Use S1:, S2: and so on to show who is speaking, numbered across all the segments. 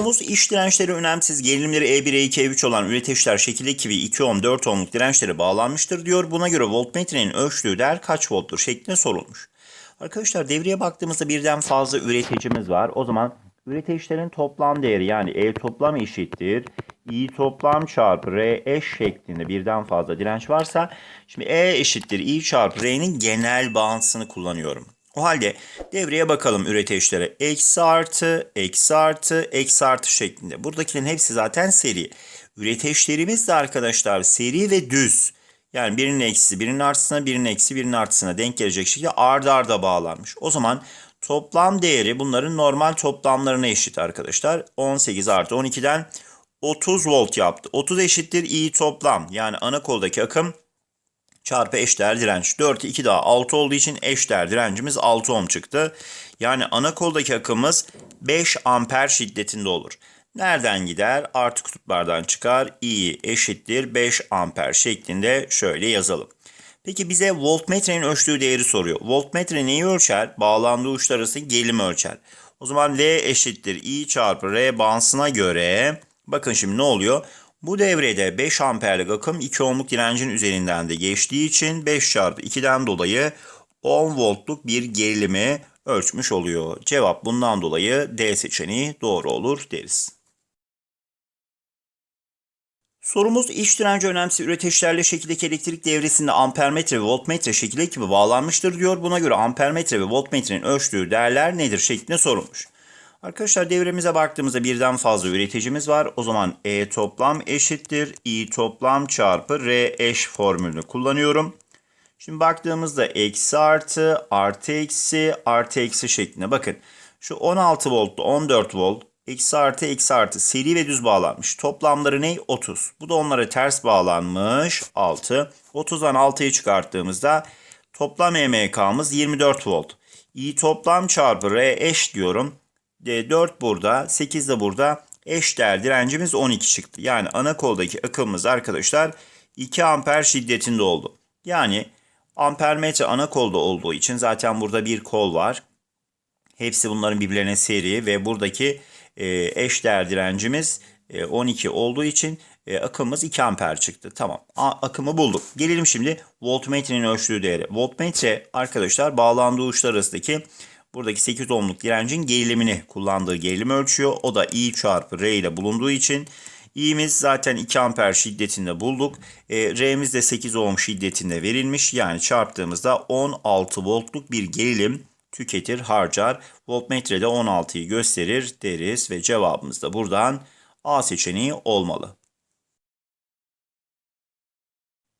S1: Sorumuz iş dirençleri önemsiz gerilimleri E1, E2, E3 olan üreteçler şekil 2 ve 2 ohm 4 ohmluk dirençlere bağlanmıştır diyor. Buna göre voltmetrenin ölçtüğü değer kaç volttur şeklinde sorulmuş. Arkadaşlar devreye baktığımızda birden fazla üreticimiz var. O zaman üreteçlerin toplam değeri yani E toplam eşittir. I toplam çarpı R eş şeklinde birden fazla direnç varsa şimdi E eşittir I çarpı R'nin genel bağıntısını kullanıyorum. O halde devreye bakalım üreteçlere. Eksi artı, eksi artı, eksi artı şeklinde. Buradakilerin hepsi zaten seri. Üreteçlerimiz de arkadaşlar seri ve düz. Yani birinin eksisi, birinin artısına, birinin eksi, birinin artısına denk gelecek şekilde arda arda bağlanmış. O zaman toplam değeri bunların normal toplamlarına eşit arkadaşlar. 18 artı 12'den 30 volt yaptı. 30 eşittir i toplam. Yani ana koldaki akım çarpı eşdeğer direnç. 4, 2 daha 6 olduğu için eşdeğer direncimiz 6 ohm çıktı. Yani ana koldaki akımımız 5 amper şiddetinde olur. Nereden gider? Artı kutuplardan çıkar. I eşittir 5 amper şeklinde şöyle yazalım. Peki bize voltmetrenin ölçtüğü değeri soruyor. Voltmetre neyi ölçer? Bağlandığı uçlar arası gelim ölçer. O zaman L eşittir I çarpı R bağıntısına göre bakın şimdi ne oluyor? Bu devrede 5 amperlik akım 2 ohmluk direncin üzerinden de geçtiği için 5 çarpı 2'den dolayı 10 voltluk bir gerilimi ölçmüş oluyor. Cevap bundan dolayı D seçeneği doğru olur deriz. Sorumuz iç direnci önemsiz üreteçlerle şekildeki elektrik devresinde ampermetre ve voltmetre şekilde gibi bağlanmıştır diyor. Buna göre ampermetre ve voltmetrenin ölçtüğü değerler nedir şeklinde sorulmuş. Arkadaşlar devremize baktığımızda birden fazla üreticimiz var. O zaman E toplam eşittir. I toplam çarpı R eş formülünü kullanıyorum. Şimdi baktığımızda eksi artı, artı eksi, artı eksi şeklinde. Bakın şu 16 voltlu 14 volt, eksi artı, eksi artı seri ve düz bağlanmış. Toplamları ne? 30. Bu da onlara ters bağlanmış 6. 30'dan 6'yı çıkarttığımızda toplam EMK'mız 24 volt. I toplam çarpı R eş diyorum. 4 burada, 8 de burada. Eş değer direncimiz 12 çıktı. Yani ana koldaki akımımız arkadaşlar 2 amper şiddetinde oldu. Yani ampermetre ana kolda olduğu için zaten burada bir kol var. Hepsi bunların birbirlerine seri ve buradaki e, eş değer direncimiz e, 12 olduğu için e, akımımız 2 amper çıktı. Tamam akımı bulduk. Gelelim şimdi voltmetrenin ölçtüğü değeri. Voltmetre arkadaşlar bağlandığı uçlar arasındaki buradaki 8 ohmluk direncin gerilimini kullandığı gerilimi ölçüyor. O da I çarpı R ile bulunduğu için İ'miz zaten 2 amper şiddetinde bulduk. E, R'miz de 8 ohm şiddetinde verilmiş. Yani çarptığımızda 16 voltluk bir gerilim tüketir, harcar. Voltmetrede 16'yı gösterir deriz ve cevabımız da buradan A seçeneği olmalı.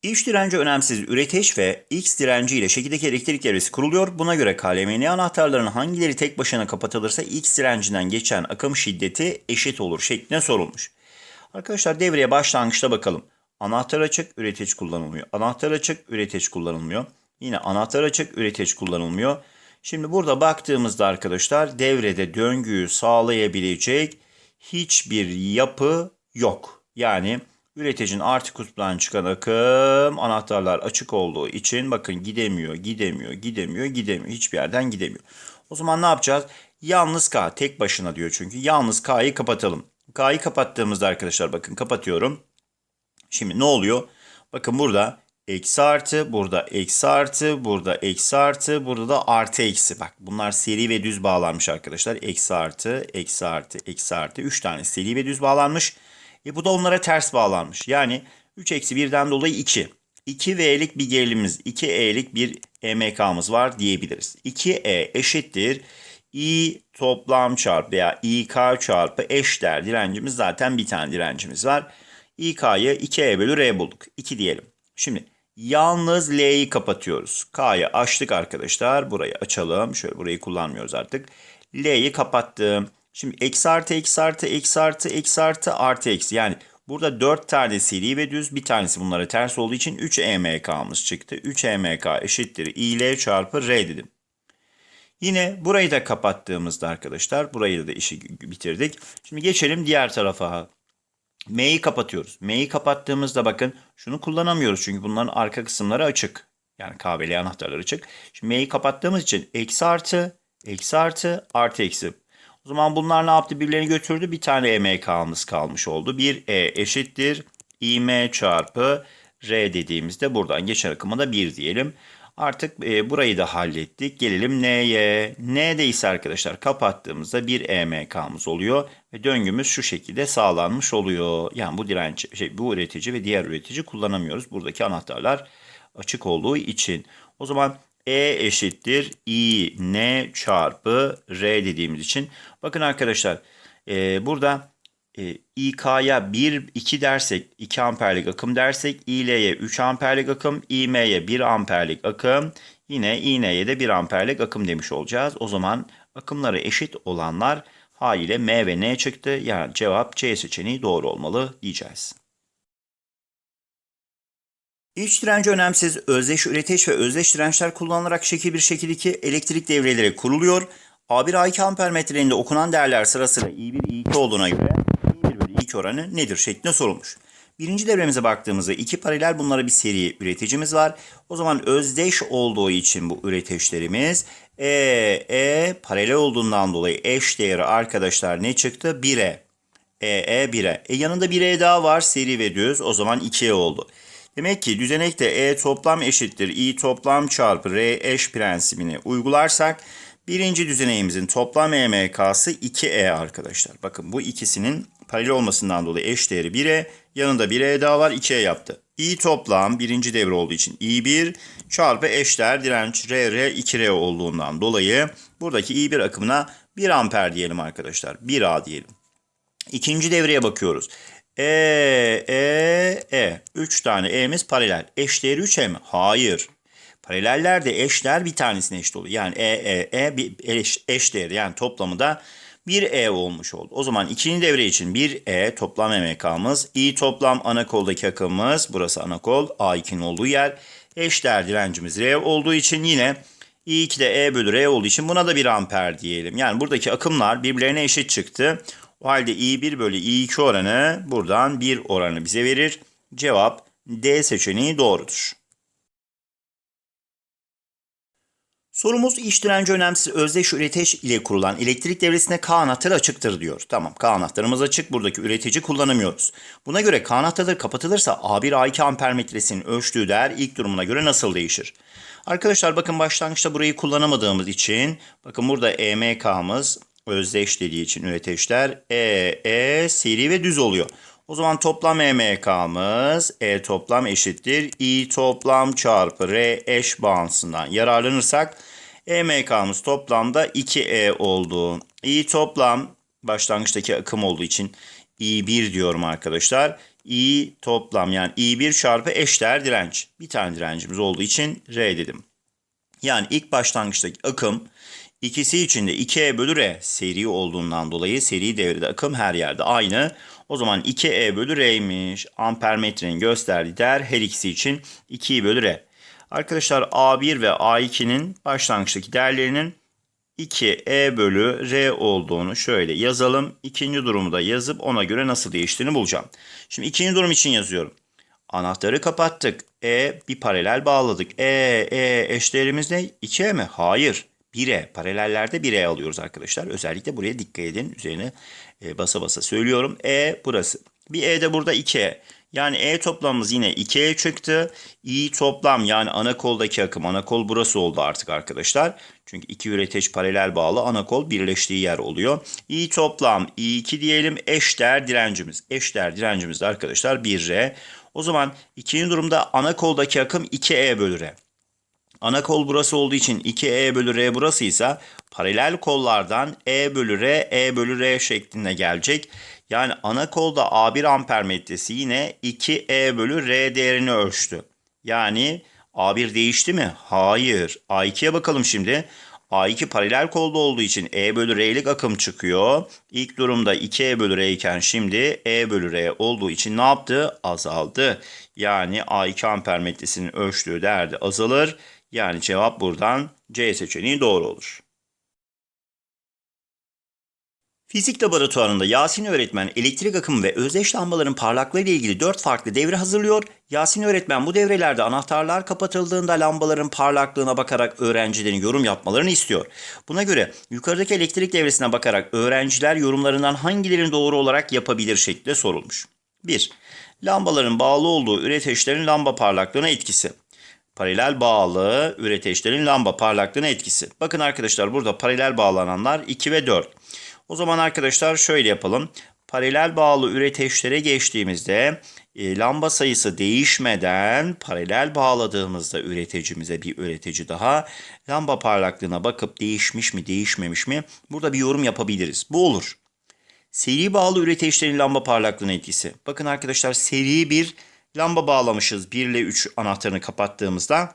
S1: İç direnci önemsiz üreteç ve X direnci ile şekildeki elektrik devresi kuruluyor. Buna göre KLMN anahtarlarının hangileri tek başına kapatılırsa X direncinden geçen akım şiddeti eşit olur şeklinde sorulmuş. Arkadaşlar devreye başlangıçta bakalım. Anahtar açık, üreteç kullanılmıyor. Anahtar açık, üreteç kullanılmıyor. Yine anahtar açık, üreteç kullanılmıyor. Şimdi burada baktığımızda arkadaşlar devrede döngüyü sağlayabilecek hiçbir yapı yok. Yani üreticinin artı kutuptan çıkan akım anahtarlar açık olduğu için bakın gidemiyor, gidemiyor, gidemiyor, gidemiyor. Hiçbir yerden gidemiyor. O zaman ne yapacağız? Yalnız K tek başına diyor çünkü. Yalnız K'yı kapatalım. K'yı kapattığımızda arkadaşlar bakın kapatıyorum. Şimdi ne oluyor? Bakın burada eksi artı, burada eksi artı, burada eksi artı, burada da artı eksi. Bak bunlar seri ve düz bağlanmış arkadaşlar. Eksi artı, eksi artı, eksi artı. 3 tane seri ve düz bağlanmış. E bu da onlara ters bağlanmış. Yani 3 eksi 1'den dolayı 2. 2V'lik bir gerilimimiz, 2E'lik bir EMK'mız var diyebiliriz. 2E eşittir. I toplam çarpı veya İK çarpı eşdeğer direncimiz zaten bir tane direncimiz var. İK'yı 2E bölü R bulduk. 2 diyelim. Şimdi yalnız L'yi kapatıyoruz. K'yı açtık arkadaşlar. Burayı açalım. Şöyle burayı kullanmıyoruz artık. L'yi kapattım. Şimdi eksi artı eksi artı eksi artı eksi artı artı eksi. Yani burada 4 tane seri ve düz bir tanesi bunlara ters olduğu için 3 EMK'mız çıktı. 3 EMK eşittir İL çarpı R dedim. Yine burayı da kapattığımızda arkadaşlar burayı da işi bitirdik. Şimdi geçelim diğer tarafa. M'yi kapatıyoruz. M'yi kapattığımızda bakın şunu kullanamıyoruz çünkü bunların arka kısımları açık. Yani KBL anahtarları açık. Şimdi M'yi kapattığımız için eksi artı, eksi artı, artı eksi. Zaman bunlar ne yaptı? Birbirlerini götürdü. Bir tane EMK'mız kalmış oldu. Bir E eşittir İM çarpı R dediğimizde buradan geçen akıma da 1 diyelim. Artık e, burayı da hallettik. Gelelim N'ye. N'de ise arkadaşlar kapattığımızda bir EMK'mız oluyor ve döngümüz şu şekilde sağlanmış oluyor. Yani bu direnç, şey, bu üretici ve diğer üretici kullanamıyoruz. Buradaki anahtarlar açık olduğu için. O zaman E eşittir I N çarpı R dediğimiz için. Bakın arkadaşlar e, burada e, İK'ya 1, 2 dersek 2 amperlik akım dersek İL'ye 3 amperlik akım, İM'ye 1 amperlik akım, yine İN'ye de 1 amperlik akım demiş olacağız. O zaman akımları eşit olanlar haliyle M ve N çıktı. Yani cevap C seçeneği doğru olmalı diyeceğiz. İç direnci önemsiz, özdeş üreteç ve özdeş dirençler kullanılarak şekil bir şekildeki elektrik devreleri kuruluyor. A1 A2 ampermetrelerinde okunan değerler sırasıyla I1 I2 olduğuna göre I1 bölü I2 oranı nedir şeklinde sorulmuş. Birinci devremize baktığımızda iki paralel bunlara bir seri üreticimiz var. O zaman özdeş olduğu için bu üreteçlerimiz E, E paralel olduğundan dolayı eş değeri arkadaşlar ne çıktı? 1'e. E, E 1'e. E yanında bir E daha var seri ve düz o zaman 2E oldu. Demek ki düzenekte E toplam eşittir I toplam çarpı R eş prensibini uygularsak birinci düzeneğimizin toplam EMK'sı 2E arkadaşlar. Bakın bu ikisinin paralel olmasından dolayı eş değeri 1E yanında bir E daha var 2E yaptı. I toplam birinci devre olduğu için I1 çarpı eşdeğer direnç RR 2R olduğundan dolayı buradaki I1 akımına 1 amper diyelim arkadaşlar. 1A diyelim. İkinci devreye bakıyoruz. E, E, E. 3 tane E'miz paralel. Eşdeğeri 3 E mi? Hayır. Paralellerde eşler bir tanesine eşit oluyor. Yani E, E, E bir eş, eş değeri yani toplamı da 1 E olmuş oldu. O zaman ikinci devre için 1 E toplam MK'mız. I toplam ana koldaki akımımız. Burası ana kol. A2'nin olduğu yer. Eşdeğer direncimiz R olduğu için yine I2 de E bölü R olduğu için buna da 1 amper diyelim. Yani buradaki akımlar birbirlerine eşit çıktı. O halde I1 bölü I2 oranı buradan 1 oranı bize verir. Cevap D seçeneği doğrudur. Sorumuz iç direnci önemsiz özdeş üreteç ile kurulan elektrik devresine K anahtarı açıktır diyor. Tamam K anahtarımız açık. Buradaki üretici kullanamıyoruz. Buna göre K anahtarı kapatılırsa A1 A2 ampermetresinin ölçtüğü değer ilk durumuna göre nasıl değişir? Arkadaşlar bakın başlangıçta burayı kullanamadığımız için bakın burada EMK'mız özdeş dediği için üreteçler E, E seri ve düz oluyor. O zaman toplam EMK'mız E toplam eşittir. I toplam çarpı R eş bağıntısından yararlanırsak EMK'mız toplamda 2E oldu. I toplam başlangıçtaki akım olduğu için I1 diyorum arkadaşlar. I toplam yani I1 çarpı eşdeğer direnç. Bir tane direncimiz olduğu için R dedim. Yani ilk başlangıçtaki akım ikisi için de 2E bölü R seri olduğundan dolayı seri devrede akım her yerde aynı. O zaman 2E bölü R'ymiş. Ampermetrenin gösterdiği değer her ikisi için 2 bölü R. Arkadaşlar A1 ve A2'nin başlangıçtaki değerlerinin 2E bölü R olduğunu şöyle yazalım. İkinci durumu da yazıp ona göre nasıl değiştiğini bulacağım. Şimdi ikinci durum için yazıyorum. Anahtarı kapattık. E bir paralel bağladık. E, E eşdeğerimiz ne? 2E mi? Hayır. 1'e. Paralellerde 1'e alıyoruz arkadaşlar. Özellikle buraya dikkat edin. Üzerine e, basa basa söylüyorum. E burası. Bir E de burada 2E. Yani E toplamımız yine 2E çıktı. I toplam yani ana koldaki akım. Ana kol burası oldu artık arkadaşlar. Çünkü iki üreteç paralel bağlı ana kol birleştiği yer oluyor. I toplam I2 diyelim eşdeğer direncimiz. Eşdeğer direncimiz de arkadaşlar 1R. O zaman ikinci durumda ana koldaki akım 2E bölü R. Ana kol burası olduğu için 2E bölü R burasıysa paralel kollardan E bölü R, E bölü R şeklinde gelecek. Yani ana kolda A1 ampermetresi yine 2E bölü R değerini ölçtü. Yani A1 değişti mi? Hayır. A2'ye bakalım şimdi. A2 paralel kolda olduğu için E bölü R'lik akım çıkıyor. İlk durumda 2E bölü R iken şimdi E bölü R olduğu için ne yaptı? Azaldı. Yani A2 ampermetresinin ölçtüğü değer de azalır. Yani cevap buradan C seçeneği doğru olur. Fizik laboratuvarında Yasin öğretmen elektrik akımı ve özdeş lambaların parlaklığı ile ilgili 4 farklı devre hazırlıyor. Yasin öğretmen bu devrelerde anahtarlar kapatıldığında lambaların parlaklığına bakarak öğrencilerin yorum yapmalarını istiyor. Buna göre yukarıdaki elektrik devresine bakarak öğrenciler yorumlarından hangilerini doğru olarak yapabilir şeklinde sorulmuş. 1. Lambaların bağlı olduğu üreteçlerin lamba parlaklığına etkisi. Paralel bağlı üreteçlerin lamba parlaklığına etkisi. Bakın arkadaşlar burada paralel bağlananlar 2 ve 4. O zaman arkadaşlar şöyle yapalım. Paralel bağlı üreteçlere geçtiğimizde e, lamba sayısı değişmeden paralel bağladığımızda üreticimize bir üretici daha lamba parlaklığına bakıp değişmiş mi değişmemiş mi burada bir yorum yapabiliriz. Bu olur. Seri bağlı üreteçlerin lamba parlaklığına etkisi. Bakın arkadaşlar seri bir lamba bağlamışız 1 ile 3 anahtarını kapattığımızda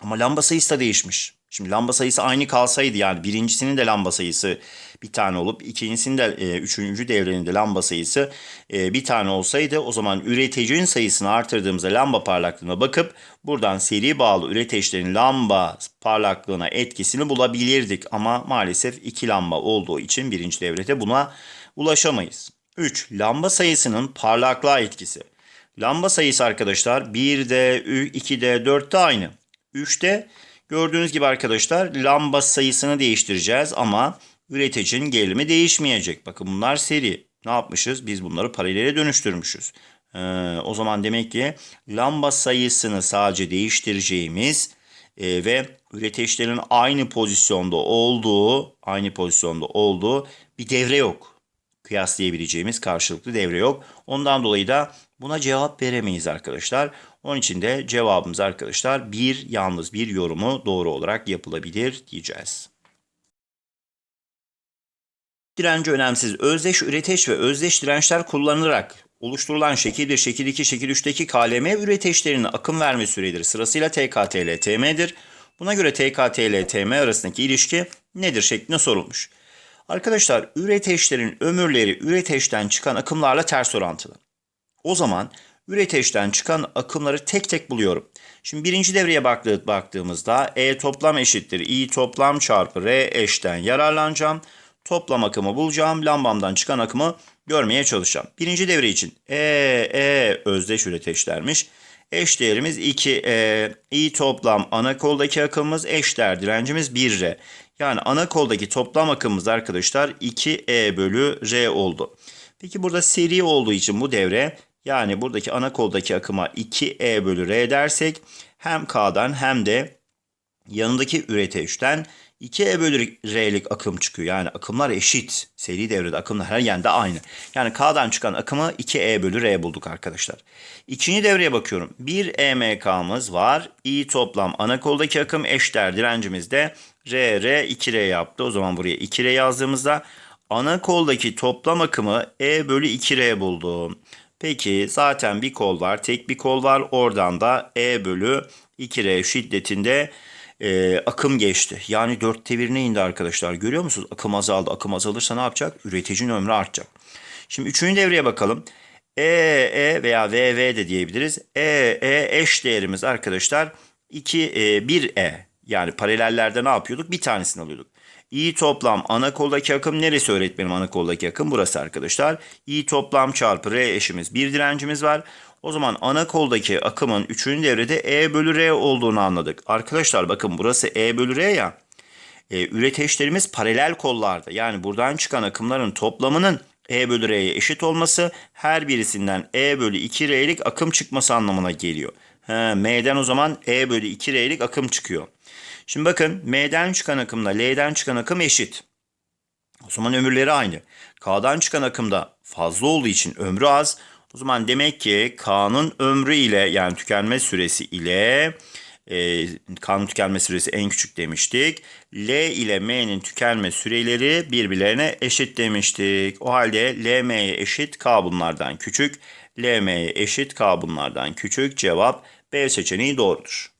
S1: ama lamba sayısı da değişmiş. Şimdi lamba sayısı aynı kalsaydı yani birincisinin de lamba sayısı bir tane olup ikincisinin de e, üçüncü devrenin de lamba sayısı e, bir tane olsaydı o zaman üreticinin sayısını artırdığımızda lamba parlaklığına bakıp buradan seri bağlı üreteçlerin lamba parlaklığına etkisini bulabilirdik. Ama maalesef iki lamba olduğu için birinci devrede buna ulaşamayız. 3. Lamba sayısının parlaklığa etkisi. Lamba sayısı arkadaşlar 1'de, 2'de, 4'te aynı. 3'te gördüğünüz gibi arkadaşlar lamba sayısını değiştireceğiz ama üreticinin gerilimi değişmeyecek. Bakın bunlar seri. Ne yapmışız? Biz bunları paralele dönüştürmüşüz. Ee, o zaman demek ki lamba sayısını sadece değiştireceğimiz e, ve üreteçlerin aynı pozisyonda olduğu, aynı pozisyonda olduğu bir devre yok kıyaslayabileceğimiz karşılıklı devre yok. Ondan dolayı da buna cevap veremeyiz arkadaşlar. Onun için de cevabımız arkadaşlar bir yalnız bir yorumu doğru olarak yapılabilir diyeceğiz. Direnci önemsiz. Özdeş üreteç ve özdeş dirençler kullanılarak oluşturulan şekil 1, şekil 2, şekil 3'teki KLM üreteçlerinin akım verme süreleri sırasıyla TKTL, TM'dir. Buna göre TKTL, TM arasındaki ilişki nedir şeklinde sorulmuş. Arkadaşlar üreteçlerin ömürleri üreteçten çıkan akımlarla ters orantılı. O zaman üreteçten çıkan akımları tek tek buluyorum. Şimdi birinci devreye baktığımızda E toplam eşittir I toplam çarpı R eşten yararlanacağım. Toplam akımı bulacağım. Lambamdan çıkan akımı görmeye çalışacağım. Birinci devre için E, E özdeş üreteçlermiş. Eş değerimiz 2 E. I toplam ana koldaki akımımız eşdeğer direncimiz 1 R. Yani ana koldaki toplam akımımız arkadaşlar 2E bölü R oldu. Peki burada seri olduğu için bu devre yani buradaki ana koldaki akıma 2E bölü R dersek hem K'dan hem de yanındaki üreteçten 2E bölü R'lik akım çıkıyor. Yani akımlar eşit. Seri devrede akımlar her yerde aynı. Yani K'dan çıkan akımı 2E bölü R bulduk arkadaşlar. İkinci devreye bakıyorum. Bir EMK'mız var. I toplam ana koldaki akım eşdeğer direncimiz de R, R, 2R yaptı. O zaman buraya 2R yazdığımızda ana koldaki toplam akımı E bölü 2R buldum. Peki zaten bir kol var. Tek bir kol var. Oradan da E bölü 2R şiddetinde e, akım geçti. Yani dörtte birine indi arkadaşlar. Görüyor musunuz? Akım azaldı. Akım azalırsa ne yapacak? Üreticinin ömrü artacak. Şimdi üçüncü devreye bakalım. E, E veya VV de diyebiliriz. E, E eş değerimiz arkadaşlar 2, e, 1 E. Yani paralellerde ne yapıyorduk? Bir tanesini alıyorduk. I toplam ana koldaki akım neresi öğretmenim ana koldaki akım? Burası arkadaşlar. I toplam çarpı R eşimiz bir direncimiz var. O zaman ana koldaki akımın 3. devrede E bölü R olduğunu anladık. Arkadaşlar bakın burası E bölü R ya. E, üreteçlerimiz paralel kollarda. Yani buradan çıkan akımların toplamının E bölü R'ye eşit olması her birisinden E bölü 2 R'lik akım çıkması anlamına geliyor. He, M'den o zaman E bölü 2 R'lik akım çıkıyor. Şimdi bakın M'den çıkan akımla L'den çıkan akım eşit. O zaman ömürleri aynı. K'dan çıkan akımda fazla olduğu için ömrü az. O zaman demek ki K'nın ömrü ile yani tükenme süresi ile e, K'nın tükenme süresi en küçük demiştik. L ile M'nin tükenme süreleri birbirlerine eşit demiştik. O halde LM'ye eşit K bunlardan küçük. LM'ye eşit K bunlardan küçük. Cevap B seçeneği doğrudur.